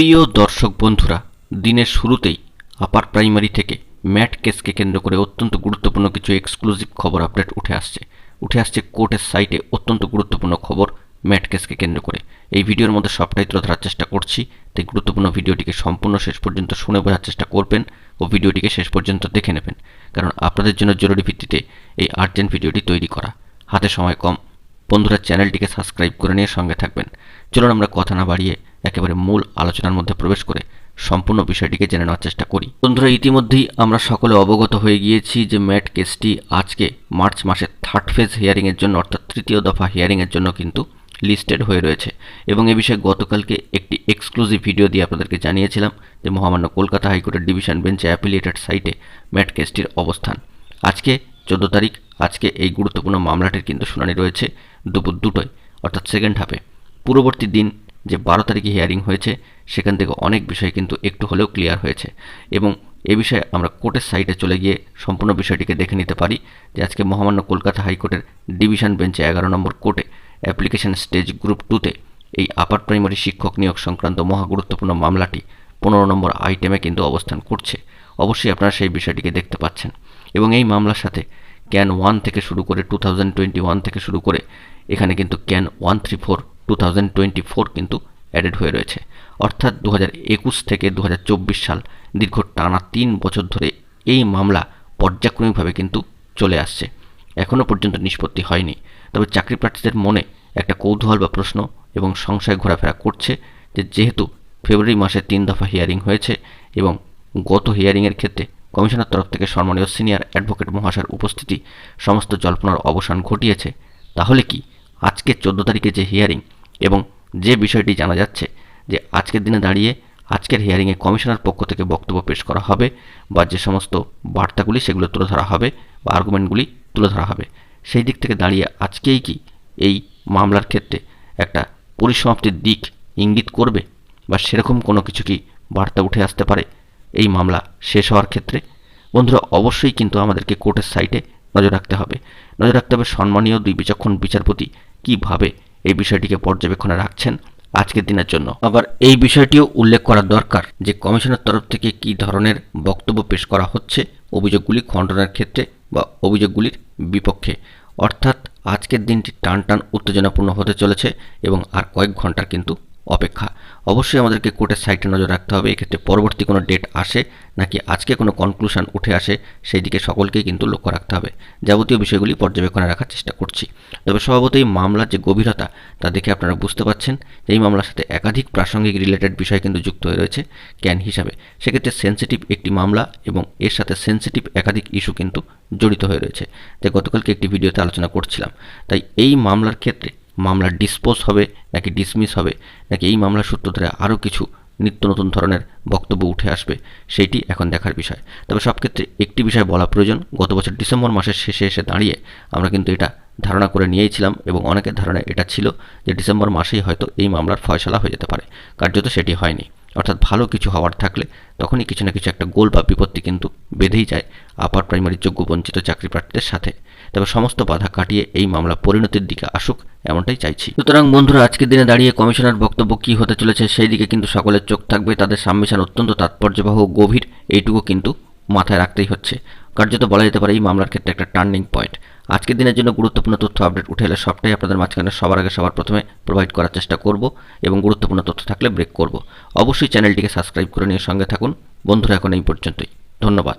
প্রিয় দর্শক বন্ধুরা, দিনের শুরুতেই আপার প্রাইমারি থেকে ম্যাট কেসকে কেন্দ্র করে অত্যন্ত গুরুত্বপূর্ণ কিছু এক্সক্লুসিভ খবর আপডেট উঠে আসছে। উঠে আসছে কোর্টের সাইটে অত্যন্ত গুরুত্বপূর্ণ খবর ম্যাট কেসকে কেন্দ্র করে। এই ভিডিওর মধ্যে সবটাই তুলে ধরার চেষ্টা করছি, তাই গুরুত্বপূর্ণ ভিডিওটিকে সম্পূর্ণ শেষ পর্যন্ত শুনে বোঝার চেষ্টা করবেন ও ভিডিওটিকে শেষ পর্যন্ত দেখে নেবেন, কারণ আপনাদের জন্য জরুরি ভিত্তিতে এই আর্জেন্ট ভিডিওটি তৈরি করা। হাতে সময় কম। বন্ধুরা চ্যানেলটিকে সাবস্ক্রাইব করে নিয়ে সঙ্গে থাকবেন। চলুন আমরা কথা না বাড়িয়ে একেবারে মূল আলোচনার মধ্যে প্রবেশ করে সম্পূর্ণ বিষয়টিকে জেনে নেওয়ার চেষ্টা করি। বন্ধুরা, ইতিমধ্যেই আমরা সকলে অবগত হয়ে গিয়েছি যে ম্যাট কেসটি আজকে মার্চ মাসের থার্ড ফেজ হিয়ারিংয়ের জন্য, অর্থাৎ তৃতীয় দফা হিয়ারিংয়ের জন্য কিন্তু লিস্টেড হয়ে রয়েছে। এবং এ বিষয়ে গতকালকে একটি এক্সক্লুসিভ ভিডিও দিয়ে আপনাদেরকে জানিয়েছিলাম যে মহামান্য কলকাতা হাইকোর্টের ডিভিশন বেঞ্চে অ্যাপিলিয়েটেড সাইটে ম্যাট কেসটির অবস্থান। আজকে চোদ্দ তারিখ, আজকে এই গুরুত্বপূর্ণ মামলাটির কিন্তু শুনানি রয়েছে দুপুর দুটোয়, অর্থাৎ সেকেন্ড হাফে পূর্ববর্তী দিন যে বারো তারিখে হিয়ারিং হয়েছে, সেখান থেকে অনেক বিষয় কিন্তু একটু হলেও ক্লিয়ার হয়েছে। এবং এ বিষয়ে আমরা কোর্টের সাইটে চলে গিয়ে সম্পূর্ণ বিষয়টিকে দেখে নিতে পারি যে আজকে মহামান্য কলকাতা হাইকোর্টের ডিভিশন বেঞ্চে এগারো নম্বর কোর্টে অ্যাপ্লিকেশন স্টেজ গ্রুপ টুতে এই আপার প্রাইমারি শিক্ষক নিয়োগ সংক্রান্ত মহা গুরুত্বপূর্ণ মামলাটি পনেরো নম্বর আইটেমে কিন্তু অবস্থান করছে। অবশ্যই আপনারা সেই বিষয়টিকে দেখতে পাচ্ছেন। এবং এই মামলার সাথে ক্যান ওয়ান থেকে শুরু করে টু থাউজেন্ড টোয়েন্টি ওয়ান থেকে শুরু করে এখানে কিন্তু can one three four two কিন্তু অ্যাডেড হয়ে রয়েছে। অর্থাৎ দু হাজার একুশ থেকে দু হাজার চব্বিশ সাল দীর্ঘ টানা তিন বছর ধরে এই মামলা পর্যায়ক্রমিকভাবে কিন্তু চলে আসছে। এখনও পর্যন্ত নিষ্পত্তি হয়নি। তবে চাকরি প্রার্থীদের মনে একটা কৌতূহল বা প্রশ্ন এবং সংশয় ঘোরাফেরা করছে যে যেহেতু ফেব্রুয়ারি মাসে তিন দফা হিয়ারিং হয়েছে এবং গত হিয়ারিংয়ের ক্ষেত্রে কমিশনের তরফ থেকে সম্মানীয় সিনিয়র অ্যাডভোকেট মহাশয়ের উপস্থিতি সমস্ত জল্পনার অবসান ঘটিয়েছে, তাহলে কি আজকে চোদ্দ তারিখে যে হিয়ারিং এবং যে বিষয়টি জানা যাচ্ছে যে আজকের দিনে দাঁড়িয়ে আজকের হিয়ারিংয়ে কমিশনার পক্ষ থেকে বক্তব্য পেশ করা হবে বা যে সমস্ত বার্তাগুলি সেগুলো তুলে ধরা হবে বা আর্গুমেন্টগুলি তুলে ধরা হবে, সেই দিক থেকে দাঁড়িয়ে আজকেই কি এই মামলার ক্ষেত্রে একটা পরিসমাপ্তির দিক ইঙ্গিত করবে বা সেরকম কোনো কিছু কি বার্তা উঠে আসতে পারে? এই মামলা শেষ হওয়ার ক্ষেত্রে বন্ধুরা অবশ্যই কিন্তু আমাদেরকে কোর্টের সাইটে নজর রাখতে হবে। নজর রাখতে হবে সম্মানীয় দুই বিচক্ষণ বিচারপতি কীভাবে এই বিষয়টিকে পর্যবেক্ষণে রাখছেন আজকের দিনের জন্য। আবার এই বিষয়টিও উল্লেখ করা দরকার যে কমিশনের তরফ থেকে কি ধরনের বক্তব্য পেশ করা হচ্ছে অভিযোগগুলি খণ্ডনের ক্ষেত্রে বা অভিযোগগুলির বিপক্ষে। অর্থাৎ আজকের দিনটি টান টান উত্তেজনাপূর্ণ হতে চলেছে এবং আর কয়েক ঘণ্টার কিন্তু অপেক্ষা। অবশ্যই আমাদেরকে কোর্টের সাইটে নজর রাখতে হবে, এক্ষেত্রে পরবর্তী কোনো ডেট আসে নাকি আজকে কোনো কনক্লুশন উঠে আসে, সেই দিকে সকলকেই কিন্তু লক্ষ্য রাখতে হবে। যাবতীয় বিষয়গুলি পর্যবেক্ষণে রাখার চেষ্টা করছি। তবে স্বভাবতই মামলার যে গভীরতা, তা দেখে আপনারা বুঝতে পারছেন যে এই মামলার সাথে একাধিক প্রাসঙ্গিক রিলেটেড বিষয় কিন্তু যুক্ত হয়ে রয়েছে ক্যান হিসাবে। সেক্ষেত্রে সেন্সিটিভ একটি মামলা এবং এর সাথে সেন্সিটিভ একাধিক ইস্যু কিন্তু জড়িত হয়ে রয়েছে। যা গতকালকে একটি ভিডিওতে আলোচনা করছিলাম। তাই এই মামলার ক্ষেত্রে মামলা ডিসপোজ হবে, নাকি ডিসমিস হবে, নাকি এই মামলার সূত্র ধরে আরও কিছু নিত্য নতুন ধরনের বক্তব্য উঠে আসবে, সেইটি এখন দেখার বিষয়। তবে সব ক্ষেত্রে একটি বিষয় বলা প্রয়োজন, গত বছর ডিসেম্বর মাসের শেষে এসে দাঁড়িয়ে আমরা কিন্তু এটা ধারণা করে নিয়েছিলাম এবং অনেকের ধারণা এটা ছিল যে ডিসেম্বর মাসেই হয়তো এই মামলার ফয়সলা হয়ে যেতে পারে। কার্যত সেটি হয়নি। অর্থাৎ ভালো কিছু হওয়ার থাকলে তখনই কিছু না কিছু একটা গোল বা বিপত্তি কিন্তু বেঁধেই যায় আপার প্রাইমারির যোগ্য বঞ্চিত চাকরি প্রার্থীদের সাথে। তবে সমস্ত বাধা কাটিয়ে এই মামলা পরিণতির দিকে আসুক এমনটাই চাইছি। সুতরাং বন্ধুরা, আজকের দিনে দাঁড়িয়ে কমিশনার বক্তব্য কী হতে চলেছে সেই দিকে কিন্তু সকলের চোখ থাকবে। তাদের সাবমিশন অত্যন্ত তাৎপর্যবাহ গভীর। এইটুকু কিন্তু মাথায় রাখতেই হচ্ছে। কার্যত বলা যেতে পারে এই মামলার ক্ষেত্রে একটা টার্নিং পয়েন্ট আজকের দিনের জন্য গুরুত্বপূর্ণ তথ্য আপডেট উঠে এলে সবটাই আপনাদের মাঝখানে সবার আগে সবার প্রথমে প্রোভাইড করার চেষ্টা করব এবং গুরুত্বপূর্ণ তথ্য থাকলে ব্রেক করব। অবশ্যই চ্যানেলটিকে সাবস্ক্রাইব করে নিয়ে সঙ্গে থাকুন। বন্ধুরা, এখন এই পর্যন্তই। ধন্যবাদ।